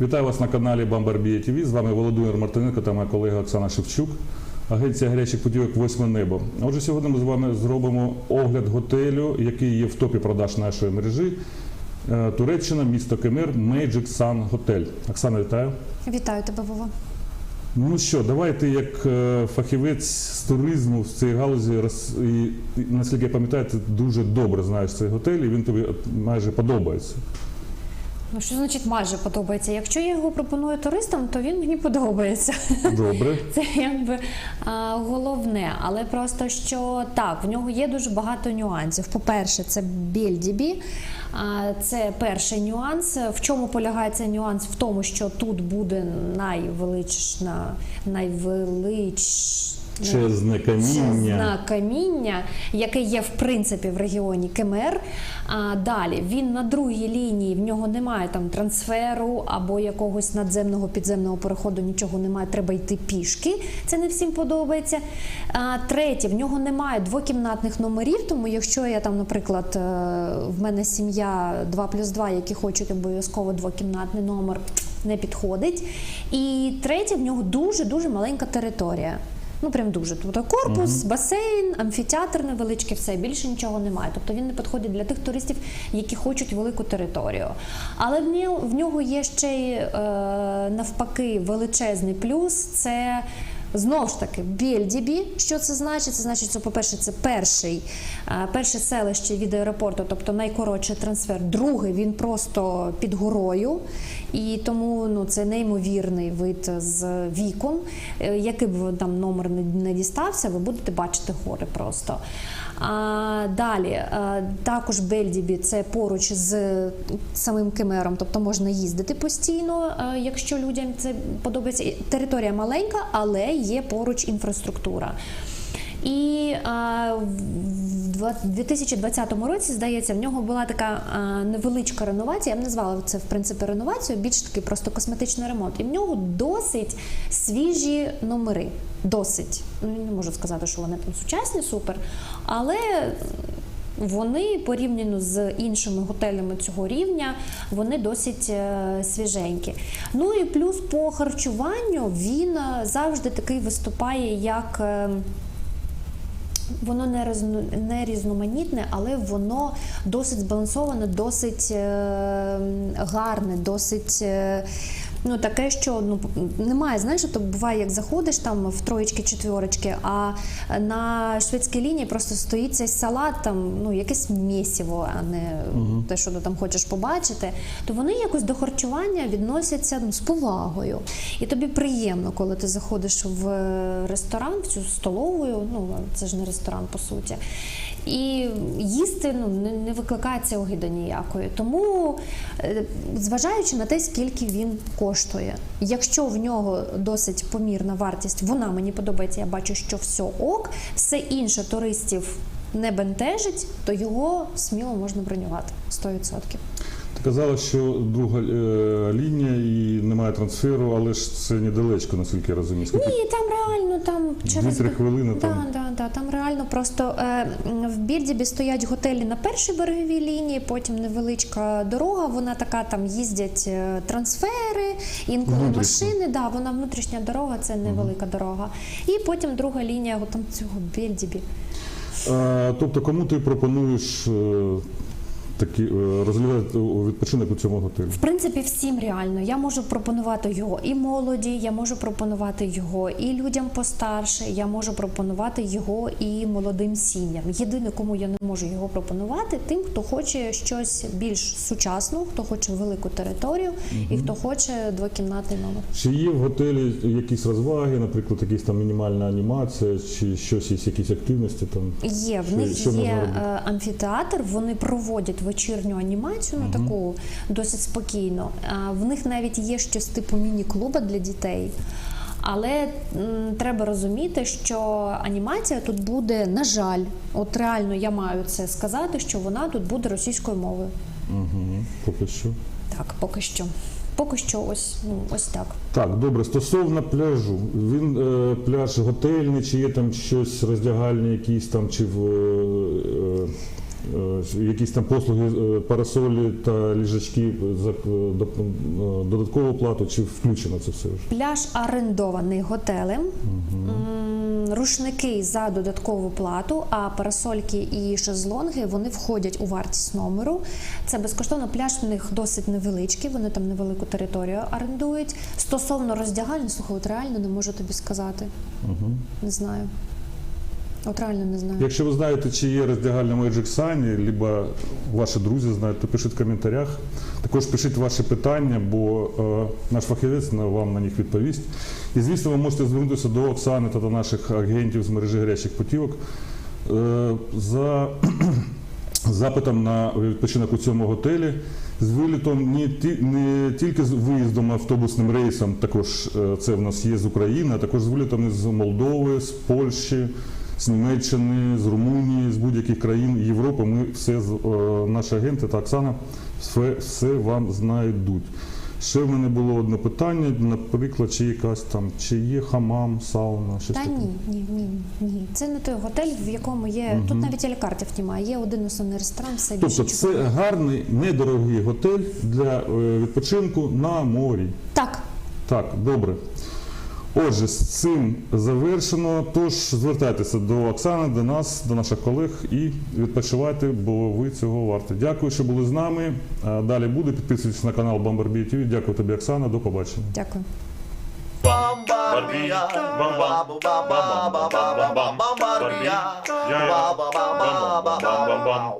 Вітаю вас на каналі Бамбарбія ТВ. З вами Володимир Мартиненко та моя колега Оксана Шевчук, агенція гарячих путівок Восьме небо. Отже, сьогодні ми з вами зробимо огляд готелю, який є в топі продаж нашої мережі. Е, Туреччина, місто Кемер, Magic Sun Hotel. Оксана, вітаю. Вітаю тебе, Вова. Ну що, давайте як е, фахівець з туризму в цій галузі, і, наскільки я пам'ятаю, ти дуже добре знаєш цей готель, і він тобі майже подобається. Ну що значить майже подобається? Якщо я його пропоную туристам, то він мені подобається. Добре. Це якби а, головне. Але просто що так, в нього є дуже багато нюансів. По-перше, це Бельдібі. А, Це перший нюанс. В чому полягає цей нюанс? В тому, що тут буде найвелична, найвелич. Чезне каміння. Каміння, яке є в принципі в регіоні Кемер. А далі він на другій лінії, в нього немає там трансферу або якогось надземного підземного переходу, нічого немає, треба йти пішки. Це не всім подобається. А, третє, в нього немає двокімнатних номерів, тому якщо я там, наприклад, е, в мене сім'я 2 плюс 2, які хочуть обов'язково двокімнатний номер, не підходить. І третє, в нього дуже дуже маленька територія. Ну прям дуже. Тобто корпус, басейн, амфітеатр невеличкий, все більше нічого немає. Тобто він не підходить для тих туристів, які хочуть велику територію. Але в нього, в нього є ще й е, навпаки величезний плюс. Це Знову ж таки, Бельдібі. Що це значить? Це значить, що, по-перше, це перший, е, перше селище від аеропорту, тобто найкоротший трансфер. Другий він просто під горою, і тому ну, це неймовірний вид з вікон. Е, Який б там номер не, дістався, ви будете бачити гори просто. А, далі, е, також Бельдібі це поруч з самим Кемером, тобто можна їздити постійно, е, якщо людям це подобається. Територія маленька, але є поруч інфраструктура. І а, в 2020 році, здається, в нього була така а, невеличка реновація. Я б назвала це в принципі реновацією, більш таки просто косметичний ремонт. І в нього досить свіжі номери. Досить. Ну, не можу сказати, що вони там сучасні, супер. Але вони порівняно з іншими готелями цього рівня, вони досить е, свіженькі. Ну і плюс по харчуванню він е, завжди такий виступає як. е, Воно не різно- не різноманітне, але воно досить збалансоване, досить гарне, досить. Е, Ну, таке, що ну немає, знаєш, то буває, як заходиш там в троєчки, четвірочки, а на шведській лінії просто стоїть цей салат, там ну якесь місіво, а не те, що ти там хочеш побачити. То вони якось до харчування відносяться ну, з повагою. І тобі приємно, коли ти заходиш в ресторан, в цю столову, ну це ж не ресторан по суті. І їсти ну, не, не викликає це огида ніякої. Тому, е, зважаючи на те, скільки він коштує, якщо в нього досить помірна вартість, вона мені подобається, я бачу, що все ок, все інше туристів не бентежить, то його сміло можна бронювати. 100%. Ти казала, що друга е, лінія і немає трансферу, але ж це недалечко, наскільки я розумію. Скільки? Ні, там реально там через Дві-три хвилини да, там. Да, да, там реально просто е, в Бірдібі стоять готелі на першій береговій лінії, потім невеличка дорога. Вона така там їздять е, трансфери, інколи Внутрішня. машини. Да, вона внутрішня дорога, це невелика дорога. І потім друга лінія от там цього Бірдібі. А, тобто, кому ти пропонуєш е, такі е, розглядати відпочинок у цьому готелі? В принципі, всім реально. Я можу пропонувати його і молоді, я можу пропонувати його і людям постарше, я можу пропонувати його і молодим сім'ям. Єдине, кому я не можу його пропонувати, тим, хто хоче щось більш сучасного, хто хоче велику територію і хто хоче двокімнатний номер. Чи є в готелі якісь розваги, наприклад, якась там мінімальна анімація, чи щось є, якісь активності там? Є в них що є можна робити? е, амфітеатр. Вони проводять вечірню анімацію, ну таку досить спокійно. В них навіть є щось типу міні-клуба для дітей. Але м, треба розуміти, що анімація тут буде, на жаль, от реально я маю це сказати, що вона тут буде російською мовою. Угу. Поки що. Так, поки що. Поки що, ось ну ось так. Так, добре, стосовно пляжу. Він е, пляж готельний, чи є там щось роздягальні, якісь там, чи в е, е, якісь там послуги, е, парасолі та ліжачки за е, е, додаткову плату, чи включено це все вже? Пляж орендований готелем. Рушники за додаткову плату, а парасольки і шезлонги вони входять у вартість номеру. Це безкоштовно. Пляж в них досить невеличкий, вони там невелику територію орендують. Стосовно роздягальні, слухай, от реально не можу тобі сказати. Не знаю. От реально не знаю. Якщо ви знаєте, чи є роздягальня Magic Sunny, либо ваші друзі знають, то пишіть в коментарях. Також пишіть ваші питання, бо е, наш фахівець вам на них відповість. І звісно, ви можете звернутися до Оксани та до наших агентів з мережі гарячих путівок е, за запитом на відпочинок у цьому готелі. З вилітом не, ті, не тільки з виїздом автобусним рейсом, також е, це в нас є з України, а також з вилітом з Молдови, з Польщі, з Німеччини, з Румунії, з будь-яких країн Європи. Ми все е, наші агенти та Оксана все, все вам знайдуть. Ще в мене було одне питання, наприклад, чи якась там, чи є хамам, сауна, щось Та таке. ні, ні, ні, ні. Це не той готель, в якому є. Тут навіть алікартів немає. Є один основний ресторан, все більше. Тобто це гарний, недорогий готель для е, відпочинку на морі. Так, Так, добре. Отже, з цим завершено. Тож звертайтеся до Оксани, до нас, до наших колег і відпочивайте, бо ви цього варте. Дякую, що були з нами. Далі буде. Підписуйтесь на канал Бамбарбі ТВ. Дякую тобі, Оксана. До побачення. Дякую. Бомбардія, бомба, бомба, бомба, бомба, бомба, бомбардія, бомба, бомба, бомба, бомба, бомба.